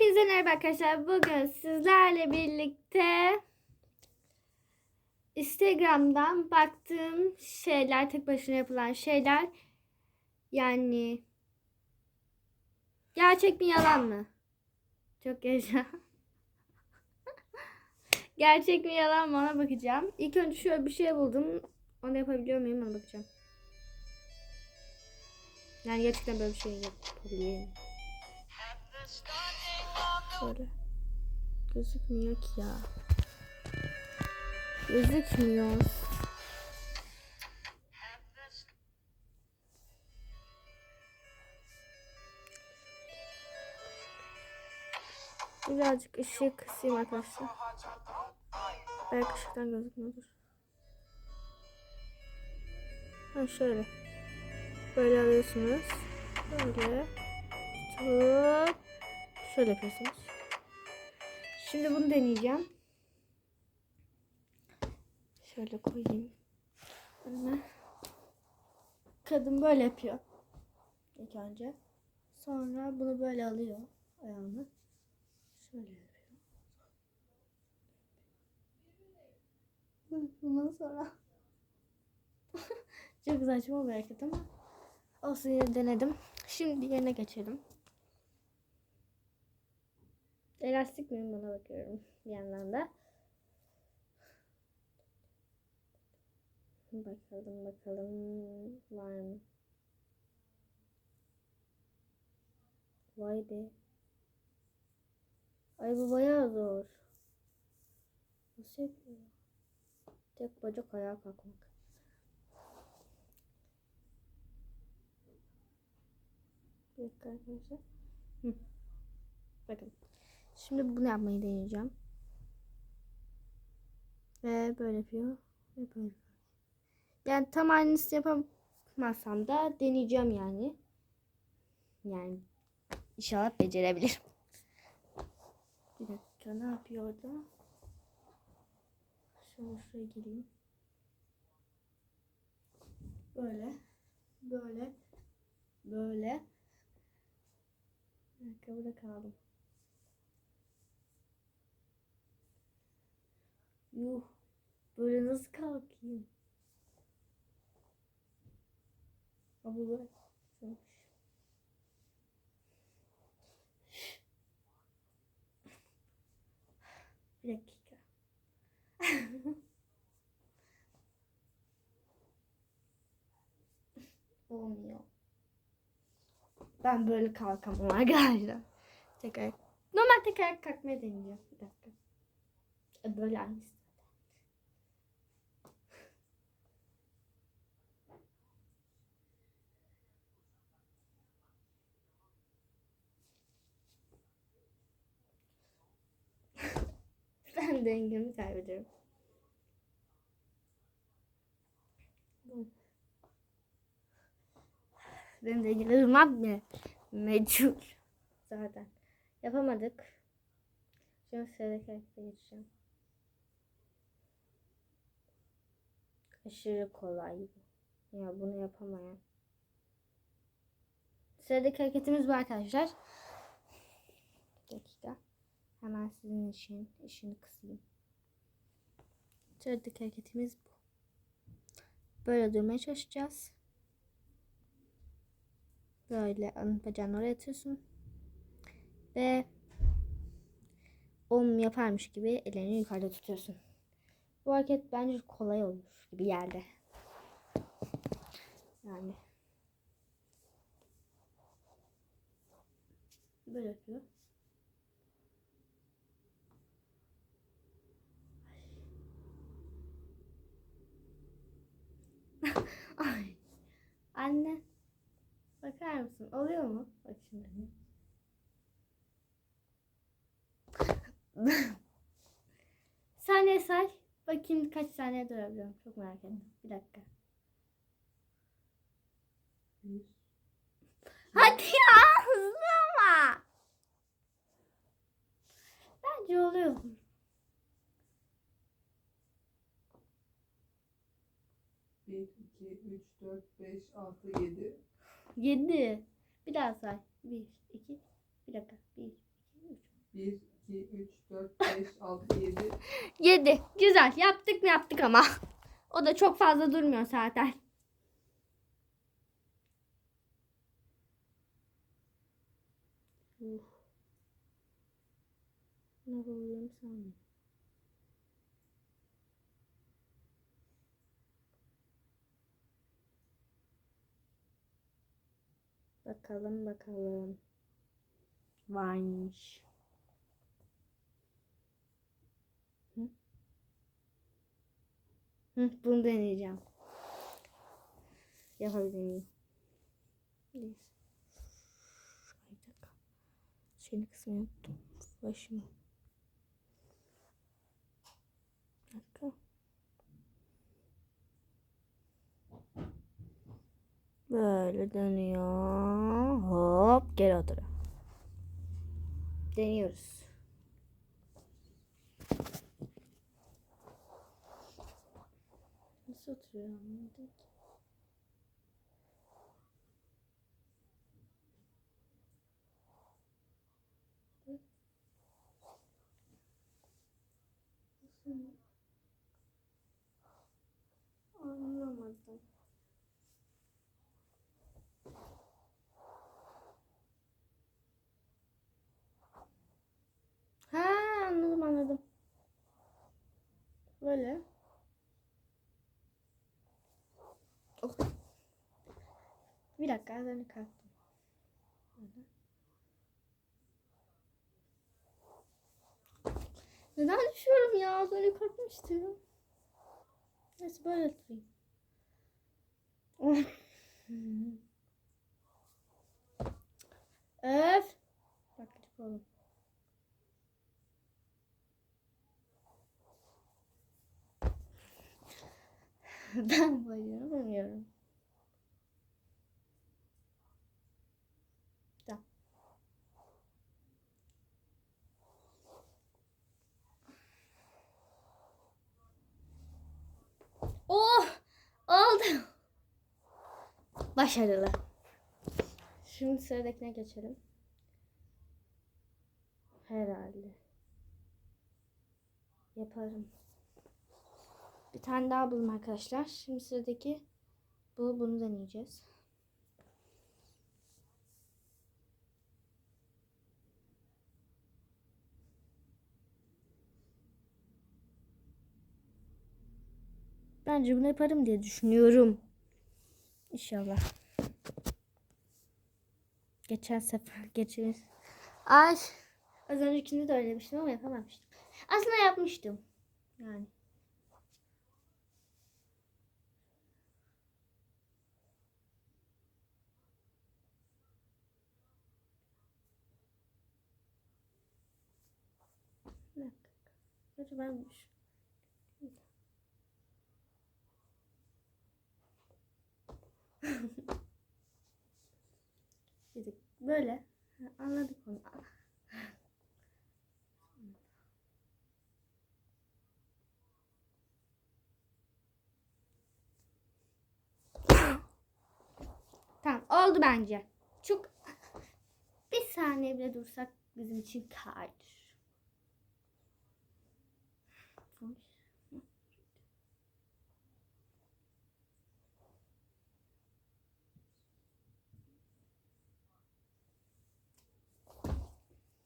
Hepinize merhaba arkadaşlar. Bugün sizlerle birlikte Instagram'dan baktığım şeyler, tek başına yapılan şeyler yani gerçek mi yalan mı? Çok yaşa. gerçek mi yalan mı ona bakacağım. İlk önce şöyle bir şey buldum. Onu yapabiliyor muyum ona bakacağım. Yani gerçekten böyle bir şey yapabiliyor muyum? Şöyle. Gözükmüyor ki ya. Gözükmüyor. Birazcık ışığı kısayım arkadaşlar. Belki ışıktan gözükmüyordur. Ha şöyle. Böyle alıyorsunuz. Böyle. Tutup şöyle yapıyorsunuz. Şimdi bunu deneyeceğim. Şöyle koyayım. Önüme. Kadın böyle yapıyor. İlk önce. Sonra bunu böyle alıyor ayağını. Şöyle yapıyor. Bundan sonra çok saçma bir hareket ama olsun yine denedim. Şimdi yerine geçelim. Elastik miyim buna bakıyorum bir yandan da. Bakalım bakalım var mı? Vay be. Ay bu bayağı zor. Nasıl yapıyor? Tek bacak ayağa kalkmak. Bir dakika. Bakın. Şimdi bunu yapmayı deneyeceğim. Ve böyle yapıyor. Ve böyle. Yani tam aynısını yapamazsam da deneyeceğim yani. Yani inşallah becerebilirim. Bir dakika ne yapıyor orada? Şöyle şuraya gireyim. Böyle. Böyle. Böyle. Bir dakika kaldım. Yuh. Böyle nasıl kalkayım? Şöyle. Bir dakika. Olmuyor. Ben böyle kalkamam arkadaşlar. Tekrar. Normal tekrar kalkmaya deneyeceğim. Bir dakika. E, Böyle aynısı. ben dengemi kaybediyorum. Benim durmak mı? Mecbur. Zaten. Yapamadık. Şimdi sıradaki harekete geçeceğim. Aşırı kolay. Ya bunu yapamayan. Sıradaki hareketimiz bu arkadaşlar. Hemen sizin için işini kısayım. Sıradaki hareketimiz bu. Böyle durmaya çalışacağız. Böyle bacağını oraya atıyorsun. Ve om yaparmış gibi ellerini yukarıda tutuyorsun. Bu hareket bence kolay olur gibi yerde. Yani. Böyle yapıyor. Ay. Anne. Bakar mısın? Oluyor mu? Bak şimdi. Saniye say. Bakayım kaç saniye durabiliyorum. Çok merak ettim. Bir dakika. Hadi ya hızlı ama. Bence oluyor. 4, 5, 6, 7. 7. Bir daha say. 1, 2, bir dakika. 1, 2, 3. 1, 2, 3, 4, 5, 6, 7. 7. Güzel. Yaptık mı yaptık ama. O da çok fazla durmuyor zaten. Ne buldum sanmıyorum. Bakalım bakalım. Varmış. Hı? Hı, bunu deneyeceğim. Yapabilir miyim? Şeyini kısmı unuttum. Başımı. Dakika. Böyle dönüyor. Geri oturuyor. Deniyoruz. Nasıl oturuyor anlamadım? Anlamadım. Böyle. Oh. Bir dakika az kalktım. Neden düşüyorum ya? Az önce kalkmıştım. Neyse böyle. Oh. Öf. Bak oğlum. ben bayılamıyorum. Tamam. Oh! Oldu. Başarılı. Şimdi sıradakine geçelim. Herhalde. Yaparım. Bir tane daha buldum arkadaşlar. Şimdi sıradaki bu. Bunu deneyeceğiz. Bence bunu yaparım diye düşünüyorum. İnşallah. Geçen sefer geçen Ay az öncekinde de öyle ama yapamamıştım. Aslında yapmıştım. Yani. Bir dakika. Hadi benmiş. Dedik böyle. Anladık onu. Tamam oldu bence. Çok bir saniye bile dursak bizim için kârdır.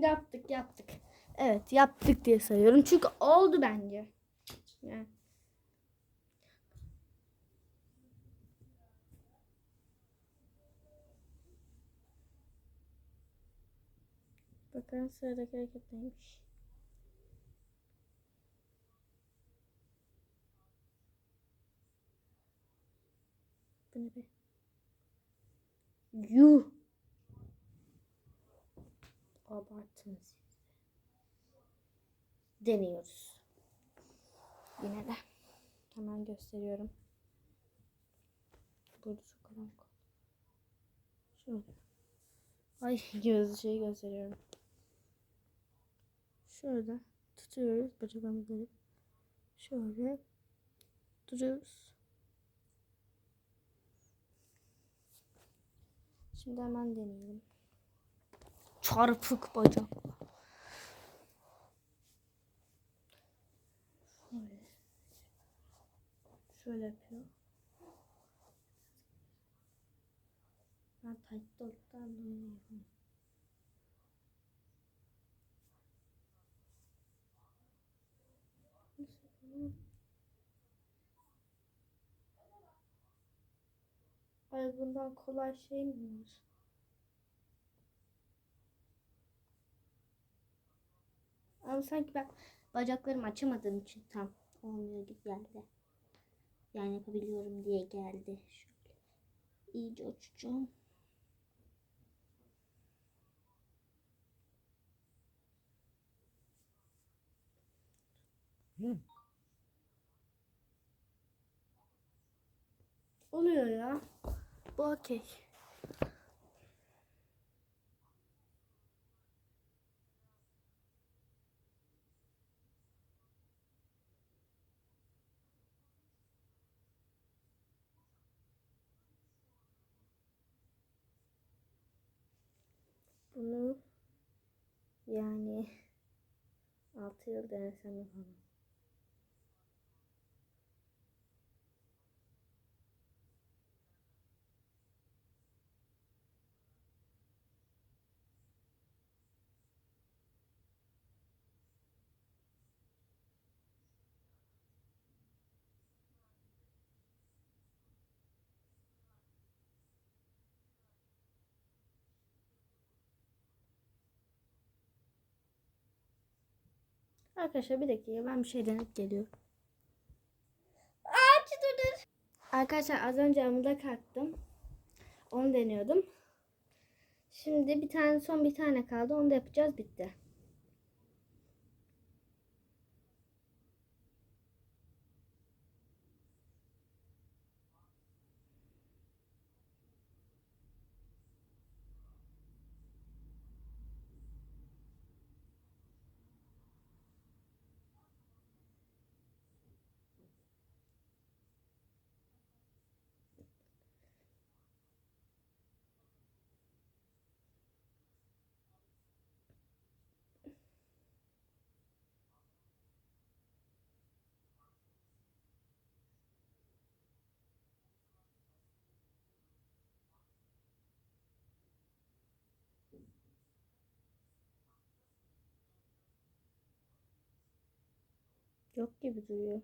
Yaptık yaptık. Evet yaptık diye sayıyorum. Çünkü oldu bence. Yani. Bakalım sıradaki hareket neymiş. Bu ne be? Yuh. Abarttınız siz de. Deniyoruz. Yine de. Hemen gösteriyorum. Burada çok karanlık. Şöyle. Ay göz şeyi gösteriyorum. Şöyle tutuyoruz bacaklarımızı. Şöyle duruyoruz. Şimdi hemen deneyelim çarpık bacakla. Şöyle. Şöyle yapıyor. Ben tight dog'dan. Ay bundan kolay şey mi var? Ama sanki ben bacaklarımı açamadığım için tam olmuyor gibi geldi. Yani yapabiliyorum diye geldi. Şöyle iyice uçacağım. Oluyor ya. Bu okey. Bunu yani 6 yıl denesem yapamam. Arkadaşlar bir dakika ben bir şey denip geliyorum. Arkadaşlar az önce amuda kalktım. Onu deniyordum. Şimdi bir tane son bir tane kaldı. Onu da yapacağız bitti. Yok gibi duruyor.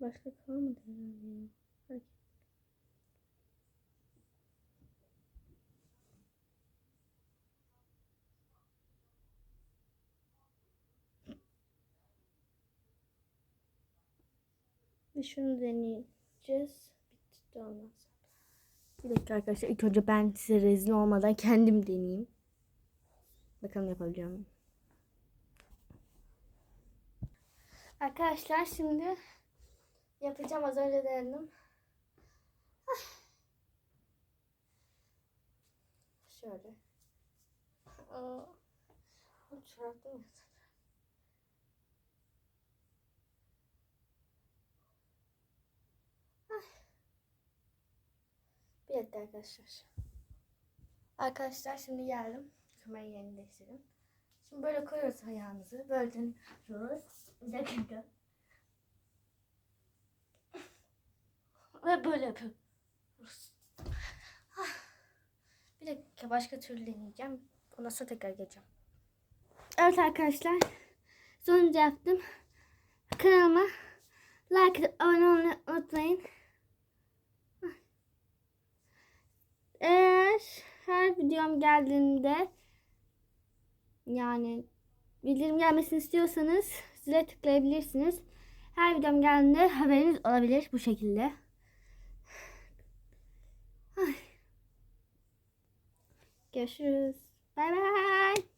Başka kalmadı herhalde. Hadi. Bir şunu deneyeceğiz. Bitti de olmaz. Bir dakika arkadaşlar. İlk önce ben size rezil olmadan kendim deneyeyim. Bakalım yapabiliyor muyum? Arkadaşlar şimdi yapacağım. Az önce denedim. Ah. Şöyle. Aa, çorapta? Ah. Bir dakika arkadaşlar. Arkadaşlar şimdi geldim. Kamerayı değiştirdim. Şimdi böyle koyuyoruz ayağınızı. Böyle dönüyoruz. Bir dakika. Ve böyle yapıyoruz. Ah. Bir dakika başka türlü deneyeceğim. Ondan sonra tekrar geleceğim. Evet arkadaşlar. Sonuncu yaptım. Kanalıma like atıp abone olmayı unutmayın. Eğer her videom geldiğinde yani bildirim gelmesini istiyorsanız zile tıklayabilirsiniz. Her videom geldiğinde haberiniz olabilir bu şekilde. Görüşürüz. Bay bay.